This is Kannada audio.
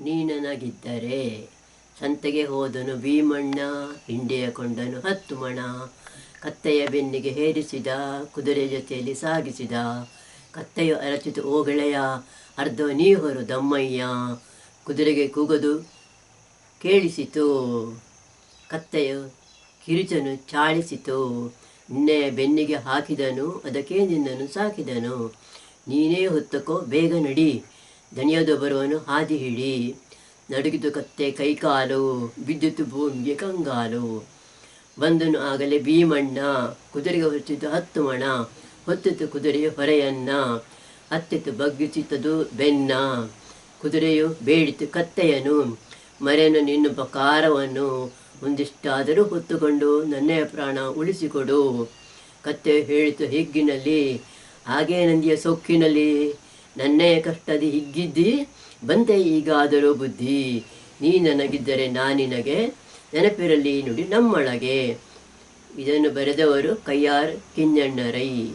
ನೀ ನನಗಿದ್ದರೆ ಸಂತೆಗೆ ಹೋದನು ಭೀಮಣ್ಣ, ಹಿಂಡೆಯ ಕೊಂಡನು ಹತ್ತು ಮಣ ಕತ್ತೆಯ ಬೆನ್ನಿಗೆ ಹೇರಿಸಿದ, ಕುದುರೆ ಜೊತೆಯಲ್ಲಿ ಸಾಗಿಸಿದ. ಕತ್ತೆಯು ಅರಚಿತು, ಓ ಗೆಳೆಯ, ಅರ್ಧ ನೀ ಹೊರು ದಮ್ಮಯ್ಯ. ಕುದುರೆಗೆ ಕೂಗದು ಕೇಳಿಸಿತು. ಕತ್ತೆಯು ಕಿರುಚನು ಚಾಳಿಸಿತು. ನಿನ್ನೆ ಬೆನ್ನಿಗೆ ಹಾಕಿದನು, ಅದಕ್ಕೆ ನಿನ್ನನ್ನು ಸಾಕಿದನು. ನೀನೇ ಹೊತ್ತಕೋ, ಬೇಗ ನಡಿ. ದಣಿಯದು ಬರುವನು, ಹಾದಿ ಹಿಡಿ, ನಡುಗಿದು ಕತ್ತೆ, ಕೈಕಾಲು ಬಿದ್ದಿತು ಭೂಮಿಗೆ ಕಂಗಾಲು. ಬಂದನು ಆಗಲೇ ಭೀಮಣ್ಣ, ಕುದುರೆಗೆ ಹೊತ್ತಿತು ಹತ್ತು ಮಣ ಹೊತ್ತಿತು ಕುದುರೆಯ ಹೊರೆಯನ್ನ ಹತ್ತಿತ್ತು ಬಗ್ಗಿಸಿತದು ಬೆನ್ನ. ಕುದುರೆಯು ಬೇಡಿತು ಕತ್ತೆಯನು ಮರೆಯನ್ನು ನಿನ್ನುಪಕಾರವನ್ನು ಒಂದಿಷ್ಟಾದರೂ ಹೊತ್ತುಕೊಂಡು ನನ್ನೆಯ ಪ್ರಾಣ ಉಳಿಸಿಕೊಡು. ಕತ್ತೆ ಹೇಳಿತು ಹಿಗ್ಗಿನಲ್ಲಿ, ಹಾಗೇ ನಂದಿಯ ಸೊಕ್ಕಿನಲ್ಲಿ ನನ್ನೆಯ ಕಷ್ಟದಿ ಹಿಗ್ಗಿದ್ದಿ, ಬಂದೆ ಈಗಾದರೂ ಬುದ್ಧಿ. ನೀ ನನಗಿದ್ದರೆ ನಾನಿನಗೆ ನೆನಪಿರಲಿ ನುಡಿ ನಮ್ಮೊಳಗೆ. ಇದನ್ನು ಬರೆದವರು ಕೈಯಾರ್ ಕಿಂಜಣ್ಣ ರೈ